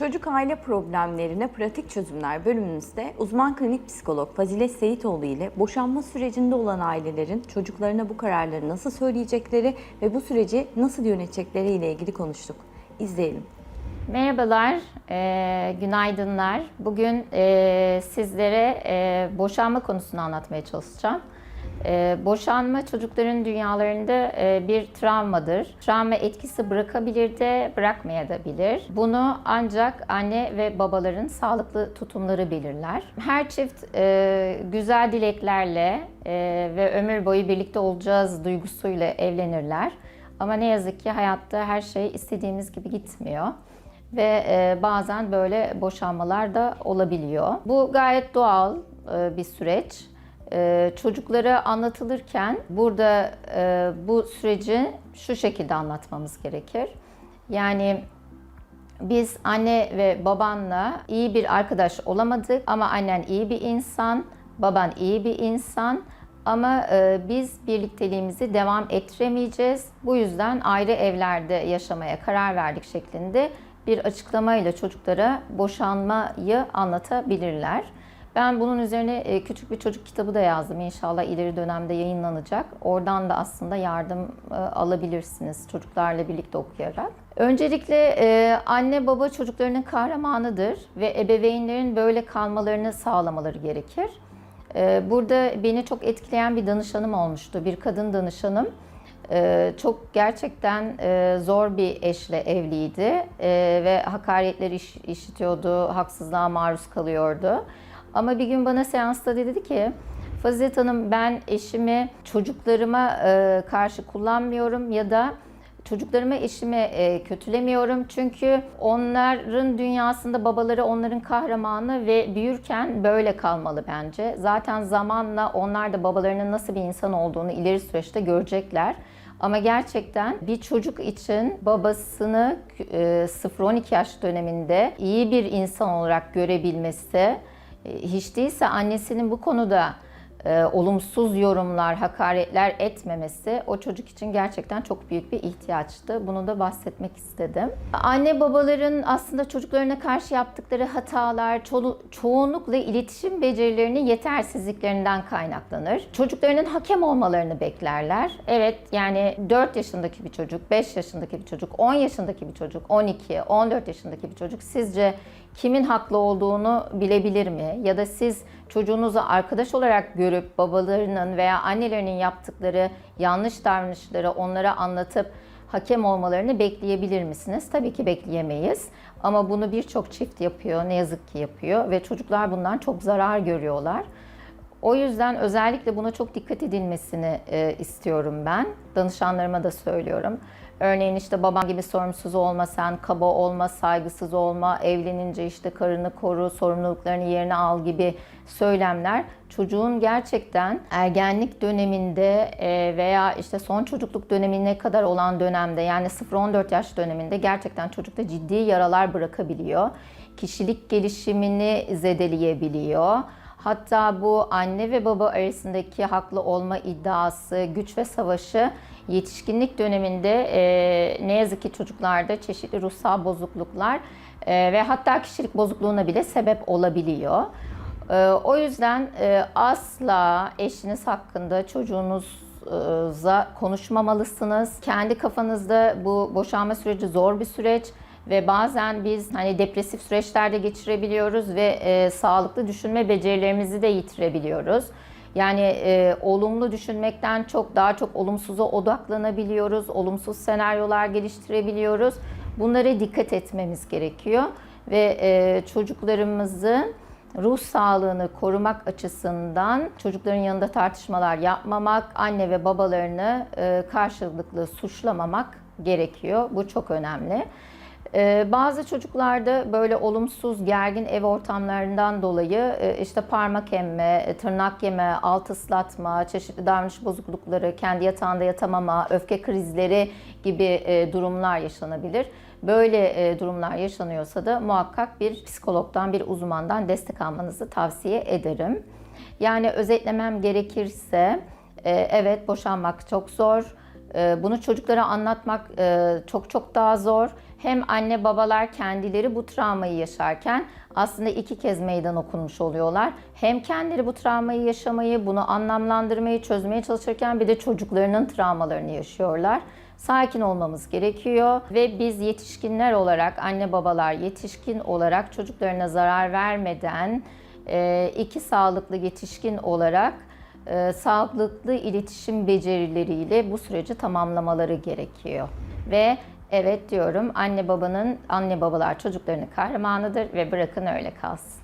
Çocuk aile problemlerine pratik çözümler bölümümüzde uzman klinik psikolog Fazilet Seyitoğlu ile boşanma sürecinde olan ailelerin çocuklarına bu kararları nasıl söyleyecekleri ve bu süreci nasıl yönetecekleri ile ilgili konuştuk. İzleyelim. Merhabalar, e, günaydınlar. Bugün e, sizlere e, boşanma konusunu anlatmaya çalışacağım. E, boşanma çocukların dünyalarında e, bir travmadır. Travma etkisi bırakabilir de bırakmayabilir. Bunu ancak anne ve babaların sağlıklı tutumları belirler. Her çift e, güzel dileklerle e, ve ömür boyu birlikte olacağız duygusuyla evlenirler. Ama ne yazık ki hayatta her şey istediğimiz gibi gitmiyor ve e, bazen böyle boşanmalar da olabiliyor. Bu gayet doğal e, bir süreç. E, çocuklara anlatılırken burada e, bu süreci şu şekilde anlatmamız gerekir. Yani biz anne ve babanla iyi bir arkadaş olamadık ama annen iyi bir insan, baban iyi bir insan ama e, biz birlikteliğimizi devam ettiremeyeceğiz. Bu yüzden ayrı evlerde yaşamaya karar verdik şeklinde bir açıklamayla çocuklara boşanmayı anlatabilirler. Ben bunun üzerine e, küçük bir çocuk kitabı da yazdım. İnşallah ileri dönemde yayınlanacak. Oradan da aslında yardım e, alabilirsiniz çocuklarla birlikte okuyarak. Öncelikle e, anne baba çocuklarının kahramanıdır ve ebeveynlerin böyle kalmalarını sağlamaları gerekir. Burada beni çok etkileyen bir danışanım olmuştu. Bir kadın danışanım. Çok gerçekten zor bir eşle evliydi ve hakaretler iş, işitiyordu, haksızlığa maruz kalıyordu. Ama bir gün bana seansta dedi ki, Fazilet Hanım ben eşimi çocuklarıma e, karşı kullanmıyorum ya da çocuklarıma eşimi e, kötülemiyorum çünkü onların dünyasında babaları onların kahramanı ve büyürken böyle kalmalı bence. Zaten zamanla onlar da babalarının nasıl bir insan olduğunu ileri süreçte görecekler. Ama gerçekten bir çocuk için babasını e, 0-12 yaş döneminde iyi bir insan olarak görebilmesi, e, hiç değilse annesinin bu konuda e, olumsuz yorumlar, hakaretler etmemesi o çocuk için gerçekten çok büyük bir ihtiyaçtı. Bunu da bahsetmek istedim. Anne babaların aslında çocuklarına karşı yaptıkları hatalar ço- çoğunlukla iletişim becerilerinin yetersizliklerinden kaynaklanır. Çocuklarının hakem olmalarını beklerler. Evet yani 4 yaşındaki bir çocuk, 5 yaşındaki bir çocuk, 10 yaşındaki bir çocuk, 12, 14 yaşındaki bir çocuk sizce kimin haklı olduğunu bilebilir mi? Ya da siz çocuğunuzu arkadaş olarak görüp babalarının veya annelerinin yaptıkları yanlış davranışları onlara anlatıp hakem olmalarını bekleyebilir misiniz? Tabii ki bekleyemeyiz. Ama bunu birçok çift yapıyor, ne yazık ki yapıyor ve çocuklar bundan çok zarar görüyorlar. O yüzden özellikle buna çok dikkat edilmesini e, istiyorum ben. Danışanlarıma da söylüyorum. Örneğin işte baban gibi sorumsuz olma, sen kaba olma, saygısız olma, evlenince işte karını koru, sorumluluklarını yerine al gibi söylemler çocuğun gerçekten ergenlik döneminde e, veya işte son çocukluk dönemine kadar olan dönemde yani 0-14 yaş döneminde gerçekten çocukta ciddi yaralar bırakabiliyor. Kişilik gelişimini zedeleyebiliyor. Hatta bu anne ve baba arasındaki haklı olma iddiası, güç ve savaşı yetişkinlik döneminde e, ne yazık ki çocuklarda çeşitli ruhsal bozukluklar e, ve hatta kişilik bozukluğuna bile sebep olabiliyor. E, o yüzden e, asla eşiniz hakkında çocuğunuza konuşmamalısınız. Kendi kafanızda bu boşanma süreci zor bir süreç ve bazen biz hani depresif süreçlerde geçirebiliyoruz ve e, sağlıklı düşünme becerilerimizi de yitirebiliyoruz. Yani e, olumlu düşünmekten çok daha çok olumsuza odaklanabiliyoruz, olumsuz senaryolar geliştirebiliyoruz. Bunlara dikkat etmemiz gerekiyor ve e, çocuklarımızın ruh sağlığını korumak açısından çocukların yanında tartışmalar yapmamak, anne ve babalarını e, karşılıklı suçlamamak gerekiyor. Bu çok önemli. Ee, bazı çocuklarda böyle olumsuz, gergin ev ortamlarından dolayı e, işte parmak emme, e, tırnak yeme, alt ıslatma, çeşitli davranış bozuklukları, kendi yatağında yatamama, öfke krizleri gibi e, durumlar yaşanabilir. Böyle durumlar yaşanıyorsa da muhakkak bir psikologdan, bir uzmandan destek almanızı tavsiye ederim. Yani özetlemem gerekirse evet boşanmak çok zor Bunu çocuklara anlatmak e, çok çok daha zor. Hem anne babalar kendileri bu travmayı yaşarken aslında iki kez meydan okunmuş oluyorlar. Hem kendileri bu travmayı yaşamayı, bunu anlamlandırmayı, çözmeye çalışırken bir de çocuklarının travmalarını yaşıyorlar. Sakin olmamız gerekiyor ve biz yetişkinler olarak, anne babalar yetişkin olarak çocuklarına zarar vermeden e, iki sağlıklı yetişkin olarak e, sağlıklı iletişim becerileriyle bu süreci tamamlamaları gerekiyor. Ve evet diyorum anne babanın anne babalar çocuklarının kahramanıdır ve bırakın öyle kalsın.